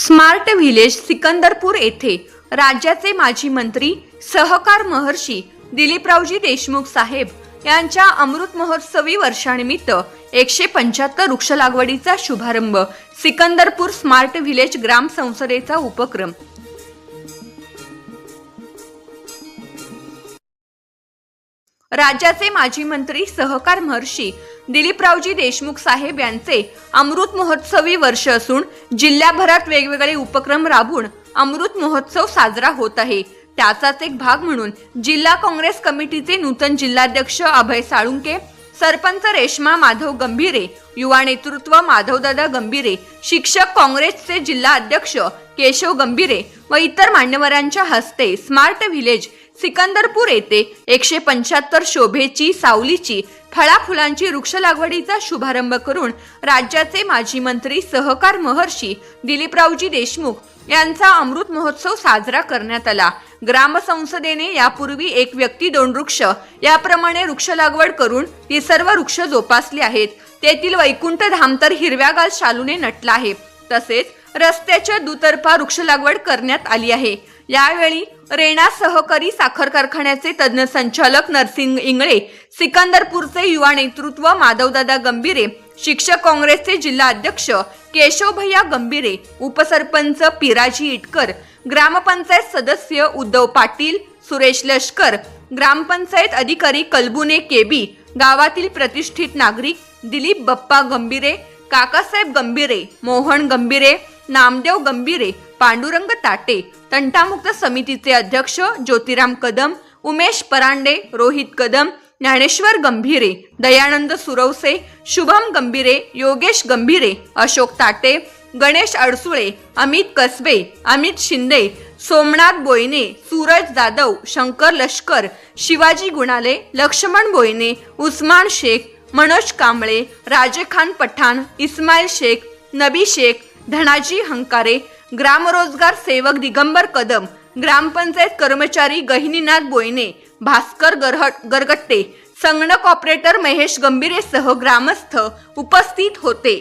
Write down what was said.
Smart village Sikandarpur येथे राज्याचे माजी मंत्री सहकार महर्षी दिलीपरावजी देशमुख साहेब यांच्या अमृत महोत्सवी वर्षानिमित्त एकशे पंच्याहत्तर वृक्ष लागवडीचा शुभारंभ सिकंदरपूर स्मार्ट व्हिलेज ग्राम संसदेचा उपक्रम राज्याचे माजी मंत्री सहकार महर्षी दिलीपरावजी देशमुख साहेब यांचे अमृत महोत्सवी वर्ष असून जिल्ह्याभरात वेगवेगळे उपक्रम राबवून अमृत महोत्सव साजरा होत आहे. त्याचाच एक भाग म्हणून जिल्हा काँग्रेस कमिटीचे नूतन जिल्हाध्यक्ष अभय साळुंके सरपंच रेश्मा माधव गंभीरे युवा नेतृत्व माधवदादा गंभीरे शिक्षक काँग्रेसचे जिल्हा अध्यक्ष केशव गंभीरे व इतर मान्यवरांच्या हस्ते स्मार्ट व्हिलेज सिकंदरपूर येथे एकशे पंच्याहत्तर शोभेची सावलीची फळाफुलांची वृक्ष लागवडीचा शुभारंभ करून राज्याचे माजी मंत्री सहकार महर्षी दिलीपरावजी देशमुख यांचा अमृत महोत्सव साजरा करण्यात आला. ग्रामसंसदेने यापूर्वी एक व्यक्ती दोन वृक्ष याप्रमाणे वृक्ष लागवड करून ही सर्व वृक्ष जोपासली आहेत. तेथील वैकुंठ धाम तर हिरव्यागाल शालूने नटला आहे. तसेच रस्त्याच्या दुतर्फा वृक्ष लागवड करण्यात आली आहे. यावेळी रेणा सहकारी साखर कारखान्याचे तज्ज्ञ संचालक नरसिंग इंगळे सिकंदरपूरचे युवा नेतृत्व माधवदादा गंभीरे शिक्षक काँग्रेसचे जिल्हा अध्यक्ष केशवभैया गंभीरे उपसरपंच पिराजी इटकर ग्रामपंचायत सदस्य उद्धव पाटील सुरेश लष्कर ग्रामपंचायत अधिकारी कलबुने केबी गावातील प्रतिष्ठित नागरिक दिलीप बप्पा गंभीरे काकासाहेब गंभीरे मोहन गंभीरे नामदेव गंभीरे पांडुरंग ताटे तंटामुक्त समितीचे अध्यक्ष ज्योतिराम कदम उमेश परांडे रोहित कदम ज्ञानेश्वर गंभीरे दयानंद सुरवसे शुभम गंभीरे योगेश गंभीरे अशोक ताटे गणेश अडसुळे अमित कसबे अमित शिंदे सोमनाथ बोयने सूरज जाधव शंकर लष्कर शिवाजी गुणाले लक्ष्मण बोयने उस्मान शेख मनोज कांबळे राजेखान पठाण इस्माईल शेख नबी शेख धनाजी हंकारे ग्रामरोजगार सेवक दिगंबर कदम ग्रामपंचायत कर्मचारी गहिनीनाथ बोयने भास्कर गरहट गरगट्टे संगणक ऑपरेटर महेश गंभीरेसह ग्रामस्थ उपस्थित होते.